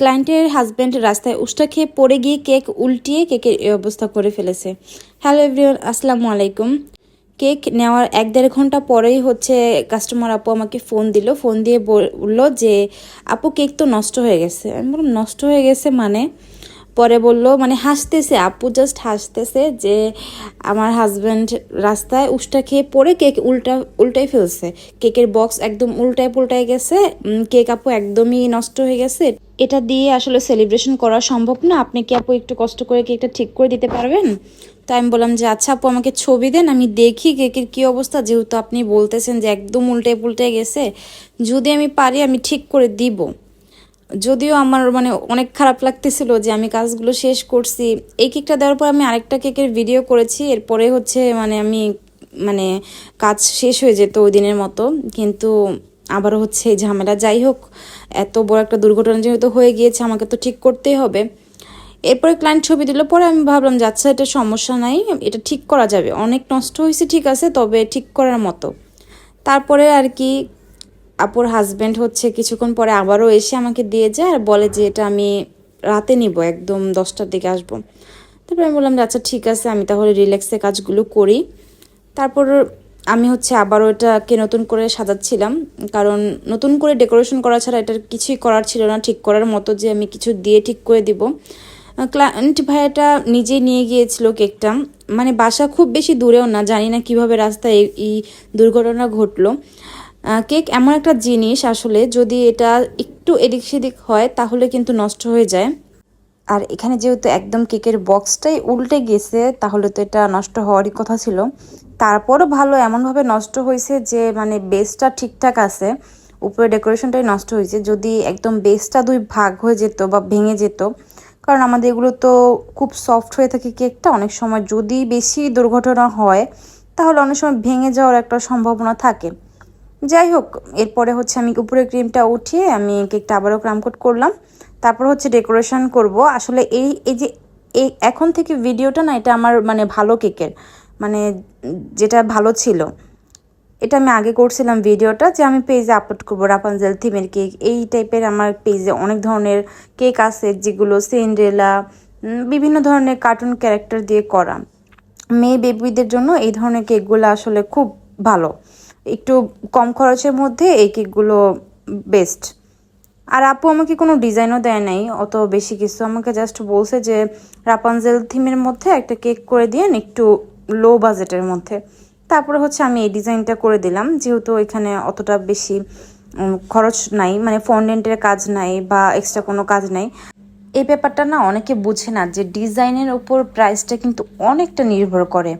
ক্লায়েন্টের হাজব্যান্ড রাস্তায় উষ্টা খেয়ে পড়ে গিয়ে কেক উল্টিয়ে কেকের এই অবস্থা করে ফেলেছে। হ্যালো এভরিওয়ান, আসসালামু আলাইকুম। কেক নেওয়ার এক দেড় ঘণ্টা পরেই হচ্ছে কাস্টমার আপু আমাকে ফোন দিল। ফোন দিয়ে বলল যে, আপু, কেক তো নষ্ট হয়ে গেছে। আমি বললাম, নষ্ট হয়ে গেছে মানে? পরে বলল মানে হাসতেছে, আপু জাস্ট হাসতেছে যে আমার হাজব্যান্ড রাস্তায় উষ্টা খেয়ে পরে কেক উল্টা, উল্টাই ফেলছে। কেকের বক্স একদম উল্টায় পুল্টায় গেছে কেক আপু একদমই নষ্ট হয়ে গেছে। এটা দিয়ে আসলে সেলিব্রেশন করা সম্ভব না। আপনি কি আপু একটু কষ্ট করে কেকটা ঠিক করে দিতে পারবেন? তো আমি বললাম যে আচ্ছা আপু, আমাকে ছবি দেন, আমি দেখি কেকের কি অবস্থা। যেহেতু আপনি বলতেছেন যে একদম উল্টে পুল্টে গেছে, যদি আমি পারি আমি ঠিক করে দিব। যদিও আমার মানে অনেক খারাপ লাগতেছিল যে আমি কাজগুলো শেষ করছি। এই কেকটা দেওয়ার পর আমি আরেকটা কেকের ভিডিও করেছি, এরপরে হচ্ছে মানে আমি মানে কাজ শেষ হয়ে যেত ওই দিনের মতো। কিন্তু আবারও হচ্ছে এই ঝামেলা। যাই হোক, এত বড় একটা দুর্ঘটনা যেহেতু হয়ে গিয়েছে, আমাকে তো ঠিক করতেই হবে। এরপরে ক্লায়েন্ট ছবি দিল, পরে আমি ভাবলাম যে আচ্ছা এটা সমস্যা নাই, এটা ঠিক করা যাবে। অনেক নষ্ট হয়েছে, ঠিক আছে, তবে ঠিক করার মতো। তারপরে আর কি আপুর হাজব্যান্ড হচ্ছে কিছুক্ষণ পরে আবারও এসে আমাকে দিয়ে যায় আর বলে যে এটা আমি রাতে নিব, একদম দশটার দিকে আসব। তারপরে আমি বললাম যে আচ্ছা ঠিক আছে, আমি তাহলে রিল্যাক্সে কাজগুলো করি। তারপর আমি হচ্ছে আবারও এটাকে নতুন করে সাজাচ্ছিলাম। কারণ নতুন করে ডেকোরেশন করা ছাড়া এটার কিছুই করার ছিল না। ঠিক করার মতো যে আমি কিছু দিয়ে ঠিক করে দিব। ক্লায়েন্ট ভাইয়াটা নিজেই নিয়ে গিয়েছিল কেকটা। মানে বাসা খুব বেশি দূরেও না, জানি না কীভাবে রাস্তায় এই- দুর্ঘটনা ঘটলো। কেক এমন একটা জিনিস আসলে যদি এটা একটু এদিক সেদিক হয়, তাহলে কিন্তু নষ্ট হয়ে যায়। আর এখানে যেহেতু একদম কেকের বক্সটাই উল্টে গেছে, তাহলে তো এটা নষ্ট হওয়ারই কথা ছিল। তারপরও ভালো এমনভাবে নষ্ট হয়েছে যে মানে বেসটা ঠিকঠাক আছে, উপরে ডেকোরেশনটাই নষ্ট হয়েছে। যদি একদম বেসটা দুই ভাগ হয়ে যেত বা ভেঙে যেত, কারণ আমাদের এগুলো তো খুব সফট হয়ে থাকে কেকটা, অনেক সময় যদি বেশি দুর্ঘটনা হয়, তাহলে অনেক সময় ভেঙে যাওয়ার একটা সম্ভাবনা থাকে। যাই হোক, এরপরে হচ্ছে আমি উপরে ক্রিমটা উঠিয়ে আমি কেকটা আবারও ক্রামকোট করলাম। তারপর হচ্ছে ডেকোরেশন করব। আসলে এই এই যে, এই এখন থেকে ভিডিওটা না, এটা আমার মানে ভালো কেকের মানে যেটা ভালো ছিল। এটা আমি আগে করছিলাম ভিডিওটা যে আমি পেজে আপলোড করব, রাপানজেল থিমের কেক। এই টাইপের আমার পেজে অনেক ধরনের কেক আছে যেগুলো সিন্ড্রেলা বিভিন্ন ধরনের কার্টুন ক্যারেক্টার দিয়ে করা। মেয়ে বেবিদের জন্য এই ধরনের কেকগুলো আসলে খুব ভালো। একটু কম খরচের মধ্যে এই কেকগুলো বেস্ট আর আপু আমাকে কোনো ডিজাইনও দেয় নাই, অত বেশি কিছু। আমাকে জাস্ট বলছে যে রাপানজেল থিমের মধ্যে একটা কেক করে দিয়েন একটু লো বাজেটের মধ্যে। তারপরে হচ্ছে আমি এই ডিজাইনটা করে দিলাম, যেহেতু এখানে অতটা বেশি খরচ নাই মানে ফন্ডেন্টের কাজ নাই বা এক্সট্রা কোনো কাজ নাই। এই ব্যাপারটা না অনেকে বুঝে না যে ডিজাইনের উপর প্রাইসটা কিন্তু অনেকটা নির্ভর করে।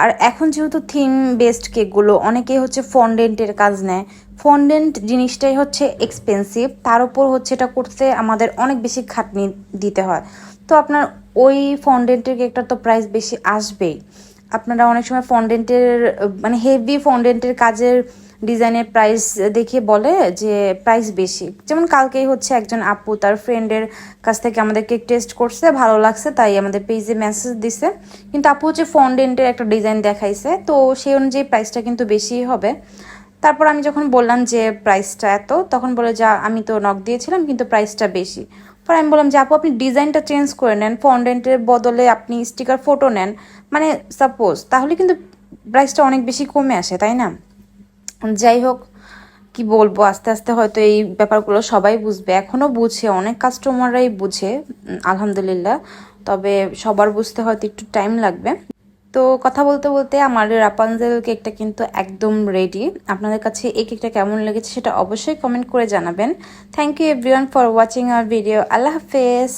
আর এখন যেহেতু থিম বেসড কেকগুলো অনেকেই হচ্ছে ফন্ডেন্টের কাজ নেয়। ফন্ডেন্ট জিনিসটাই হচ্ছে এক্সপেন্সিভ তার উপর হচ্ছে এটা করতে আমাদের অনেক বেশি খাটনি দিতে হয়। তো আপনার ওই ফন্ডেন্টের কেকটার তো প্রাইস বেশি আসবেই। আপনারা অনেক সময় ফন্ডেন্টের মানে হেভি ফন্ডেন্টের কাজের ডিজাইনের প্রাইস দেখে বলে যে প্রাইস বেশি। যেমন কালকেই হচ্ছে একজন আপু তার ফ্রেন্ডের কাছ থেকে আমাদের কেক টেস্ট করছে, ভালো লাগছে, তাই আমাদের পেজে মেসেজ দিছে। কিন্তু আপু হচ্ছে ফন্ডেন্টের একটা ডিজাইন দেখাইছে, তো সেই অনুযায়ী প্রাইসটা কিন্তু বেশি হবে। তারপর আমি যখন বললাম যে প্রাইসটা এত, তখন বলে যা আমি তো নক দিয়েছিলাম, কিন্তু প্রাইসটা বেশি। পরে আমি বললাম যে আপু, আপনি ডিজাইনটা চেঞ্জ করে নেন ফন্ডেন্টের বদলে আপনি স্টিকার ফটো নেন। মানে সাপোজ তাহলে কিন্তু প্রাইসটা অনেক বেশি কমে আসে, তাই না? যাই হোক কি বলব, আস্তে আস্তে হয়তো এই ব্যাপারগুলো সবাই বুঝবে। এখনও বুঝে, অনেক কাস্টমাররাই বুঝে আলহামদুলিল্লাহ। তবে সবার বুঝতে হয়তো একটু টাইম লাগবে। তো কথা বলতে বলতে আমার রাপানজেল কেকটা কিন্তু একদম রেডি আপনাদের কাছে এই কেকটা কেমন লেগেছে সেটা অবশ্যই কমেন্ট করে জানাবেন। Thank you everyone for watching our video আল্লাহ হাফেজ।